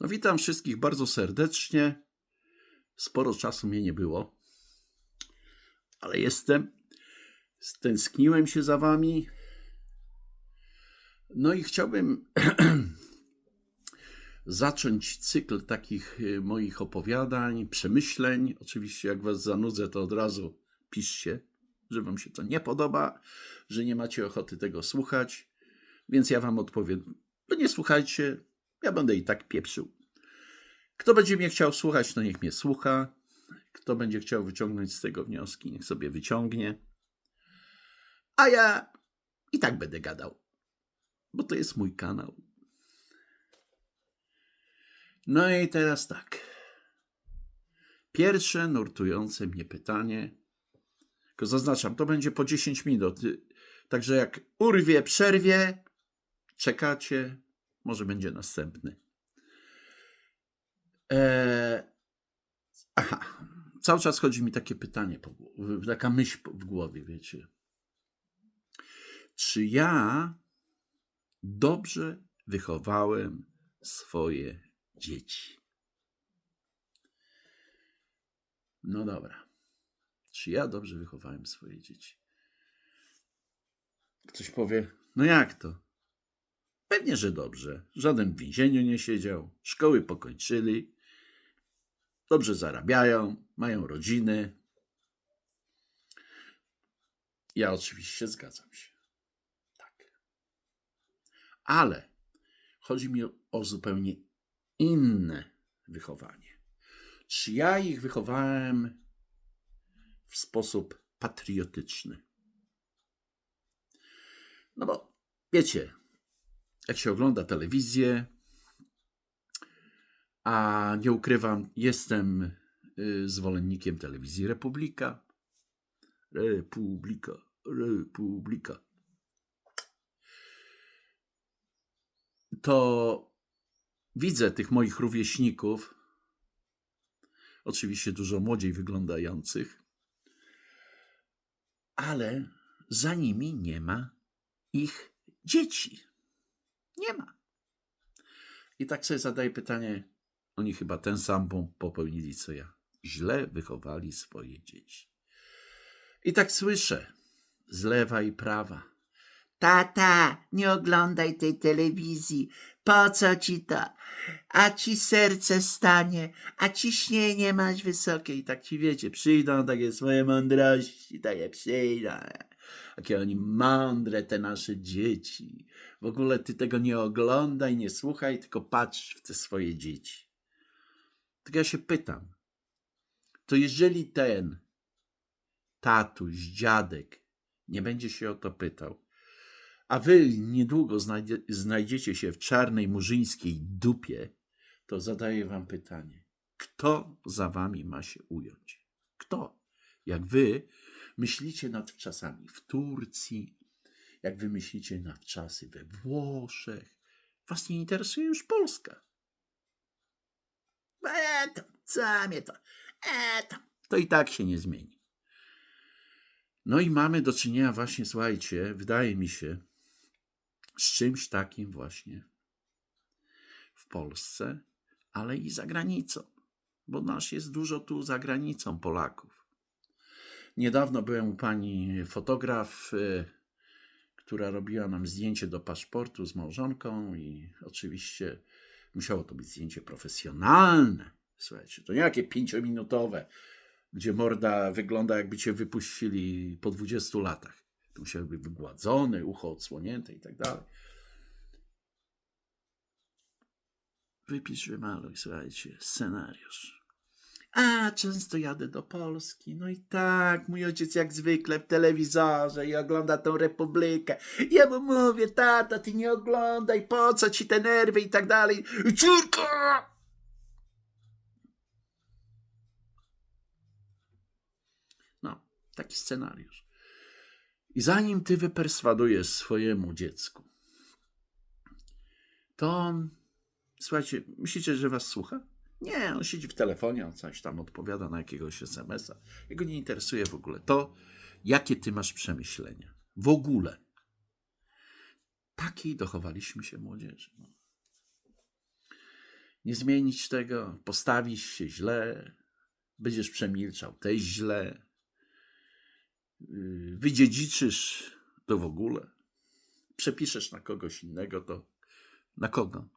No witam wszystkich bardzo serdecznie. Sporo czasu mnie nie było, ale jestem. Stęskniłem się za wami. No i chciałbym zacząć cykl takich y, moich opowiadań, przemyśleń. Oczywiście, jak was zanudzę, to od razu piszcie, że wam się to nie podoba, że nie macie ochoty tego słuchać. Więc ja wam odpowiem: no nie słuchajcie, ja będę i tak pieprzył. Kto będzie mnie chciał słuchać, to niech mnie słucha. Kto będzie chciał wyciągnąć z tego wnioski, niech sobie wyciągnie. A ja i tak będę gadał, bo to jest mój kanał. No i teraz tak. Pierwsze nurtujące mnie pytanie, tylko zaznaczam, to będzie po 10 minut. Także jak urwie, przerwie, czekacie, może będzie następny. Eee, aha, cały czas chodzi mi takie pytanie, taka myśl w głowie, wiecie. Czy ja dobrze wychowałem swoje dzieci? No dobra. Czy ja dobrze wychowałem swoje dzieci? Ktoś powie, no jak to? Pewnie, że dobrze. Żaden w więzieniu nie siedział, szkoły pokończyli, dobrze zarabiają, mają rodziny. Ja oczywiście zgadzam się. Tak. Ale chodzi mi o zupełnie inne wychowanie. Czy ja ich wychowałem w sposób patriotyczny? No bo wiecie, jak się ogląda telewizję, a nie ukrywam, jestem y, zwolennikiem telewizji Republika. Republika, Republika. To widzę tych moich rówieśników, oczywiście dużo młodziej wyglądających, ale za nimi nie ma ich dzieci. Nie ma. I tak sobie zadaję pytanie, oni chyba ten sam błąd popełnili co ja. Źle wychowali swoje dzieci. I tak słyszę z lewa i prawa. Tata, nie oglądaj tej telewizji. Po co ci to? A ci serce stanie, a ciśnienie masz wysokie. I tak ci wiecie, przyjdą takie swoje mądrości, takie przyjdą. Jakie oni mądre, te nasze dzieci. W ogóle ty tego nie oglądaj, nie słuchaj, tylko patrz w te swoje dzieci. Tak ja się pytam, to jeżeli ten tatuś, dziadek nie będzie się o to pytał, a wy niedługo znajdzie, znajdziecie się w czarnej murzyńskiej dupie, to zadaję wam pytanie. Kto za wami ma się ująć? Kto? Jak wy myślicie nad czasami w Turcji, jak wy myślicie nad czasy we Włoszech, was nie interesuje już Polska. E tam, co mnie to? E tam. To i tak się nie zmieni. No i mamy do czynienia właśnie, słuchajcie, wydaje mi się, z czymś takim właśnie w Polsce, ale i za granicą, bo nasz jest dużo tu za granicą Polaków. Niedawno byłem u pani fotograf, y, która robiła nam zdjęcie do paszportu z małżonką i oczywiście musiało to być zdjęcie profesjonalne. Słuchajcie, to nie jakie pięciominutowe, gdzie morda wygląda jakby cię wypuścili po 20 latach. To musiały być wygładzone, ucho odsłonięte i tak dalej. Wypisz, wymaluj, słuchajcie, scenariusz. A, często jadę do Polski. No i tak, mój ojciec jak zwykle w telewizorze i ogląda tą republikę. Ja mu mówię, tata, ty nie oglądaj, po co ci te nerwy i tak dalej. Córko! No, taki scenariusz. I zanim ty wyperswadujesz swojemu dziecku, to on, słuchajcie, myślicie, że was słucha? Nie, on siedzi w telefonie, on coś tam odpowiada na jakiegoś SMS-a. Jego nie interesuje w ogóle to, jakie ty masz przemyślenia. W ogóle. Takiej dochowaliśmy się młodzieży. No. nie zmienić tego, postawisz się źle, będziesz przemilczał też źle, yy, wydziedziczysz to w ogóle, przepiszesz na kogoś innego, to na kogo?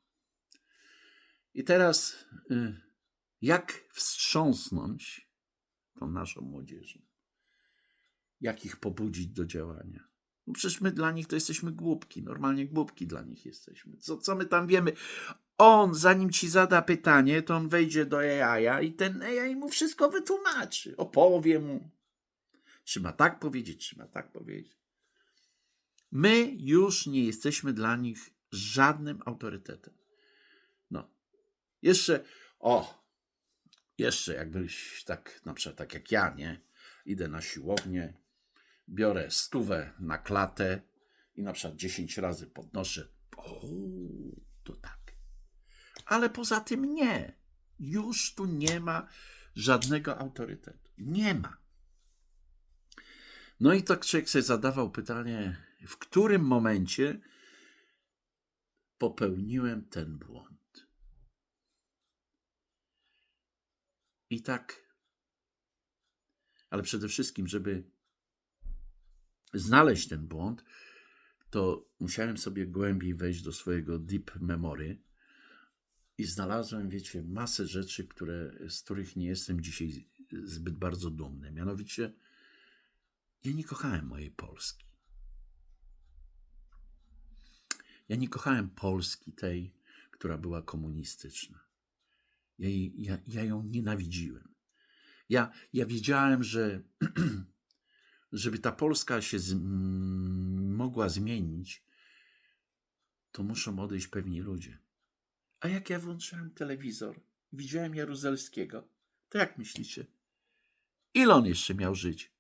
I teraz, y, jak wstrząsnąć tą naszą młodzieżą? Jak ich pobudzić do działania? No przecież my dla nich to jesteśmy głupki, normalnie głupki dla nich jesteśmy. Co, co my tam wiemy? On, zanim ci zada pytanie, to on wejdzie do AI i ten AI mu wszystko wytłumaczy, opowie mu. Czy ma tak powiedzieć, czy ma tak powiedzieć. My już nie jesteśmy dla nich żadnym autorytetem. Jeszcze, o, jeszcze jakbyś tak, na przykład tak jak ja, nie? Idę na siłownię, biorę stówę na klatę i na przykład 10 razy podnoszę. O, to tak. Ale poza tym nie. Już tu nie ma żadnego autorytetu. Nie ma. No i tak człowiek sobie zadawał pytanie, w którym momencie popełniłem ten błąd. I tak, ale przede wszystkim, żeby znaleźć ten błąd, to musiałem sobie głębiej wejść do swojego deep memory i znalazłem, wiecie, masę rzeczy, które, z których nie jestem dzisiaj zbyt bardzo dumny. Mianowicie, ja nie kochałem mojej Polski. Ja nie kochałem Polski tej, która była komunistyczna. Ja, jej, ja, ja ją nienawidziłem. Ja, ja wiedziałem, że żeby ta Polska się z, m, mogła zmienić, to muszą odejść pewni ludzie. A jak ja włączyłem telewizor, widziałem Jaruzelskiego, to jak myślicie? Ile on jeszcze miał żyć?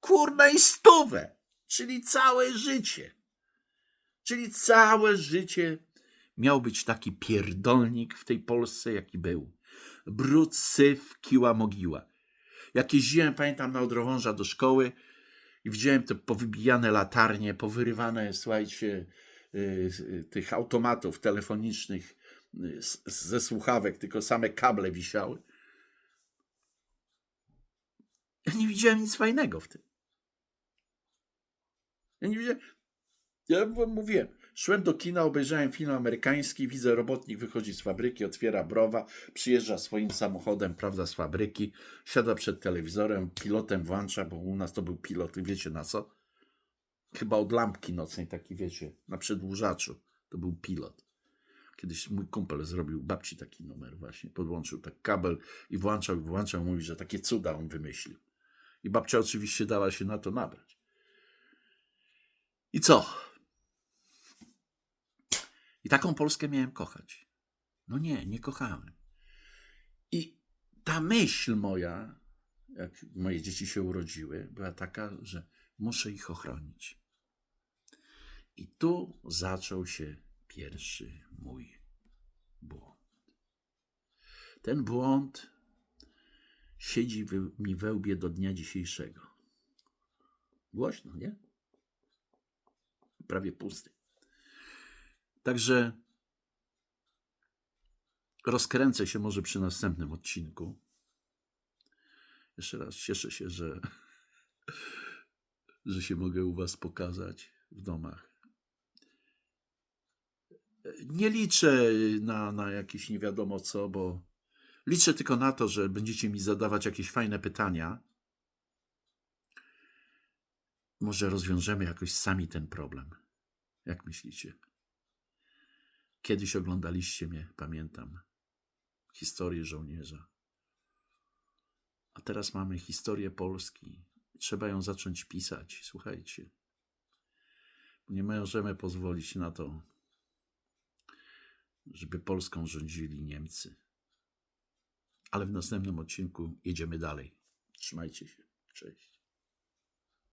Kurna i stówę! Czyli całe życie. Czyli całe życie miał być taki pierdolnik w tej Polsce, jaki był. Brud, syf, kiła, mogiła. Jak jeździłem, pamiętam, na Odrowąża do szkoły i widziałem te powybijane latarnie, powyrywane, słuchajcie, y, y, tych automatów telefonicznych y, ze słuchawek, tylko same kable wisiały. Ja nie widziałem nic fajnego w tym. Ja nie widziałem. Ja mówiłem, szłem do kina, obejrzałem film amerykański, widzę robotnik wychodzi z fabryki, otwiera browa, przyjeżdża swoim samochodem, prawda, z fabryki, siada przed telewizorem, pilotem włącza, bo u nas to był pilot, wiecie na co? Chyba od lampki nocnej, taki wiecie, na przedłużaczu. To był pilot. Kiedyś mój kumpel zrobił babci taki numer właśnie, podłączył tak kabel i włączał, włączał, mówi, że takie cuda on wymyślił. I babcia oczywiście dała się na to nabrać. I co? I taką Polskę miałem kochać. No nie, nie kochałem. I ta myśl moja, jak moje dzieci się urodziły, była taka, że muszę ich ochronić. I tu zaczął się pierwszy mój błąd. Ten błąd siedzi mi we łbie do dnia dzisiejszego. Głośno, nie? Prawie pusty. Także rozkręcę się może przy następnym odcinku. Jeszcze raz cieszę się, że, że się mogę u Was pokazać w domach. Nie liczę na, na jakieś nie wiadomo co, bo liczę tylko na to, że będziecie mi zadawać jakieś fajne pytania. Może rozwiążemy jakoś sami ten problem. Jak myślicie? Kiedyś oglądaliście mnie, pamiętam, historię żołnierza. A teraz mamy historię Polski. Trzeba ją zacząć pisać. Słuchajcie. Nie możemy pozwolić na to, żeby Polską rządzili Niemcy. Ale w następnym odcinku jedziemy dalej. Trzymajcie się. Cześć.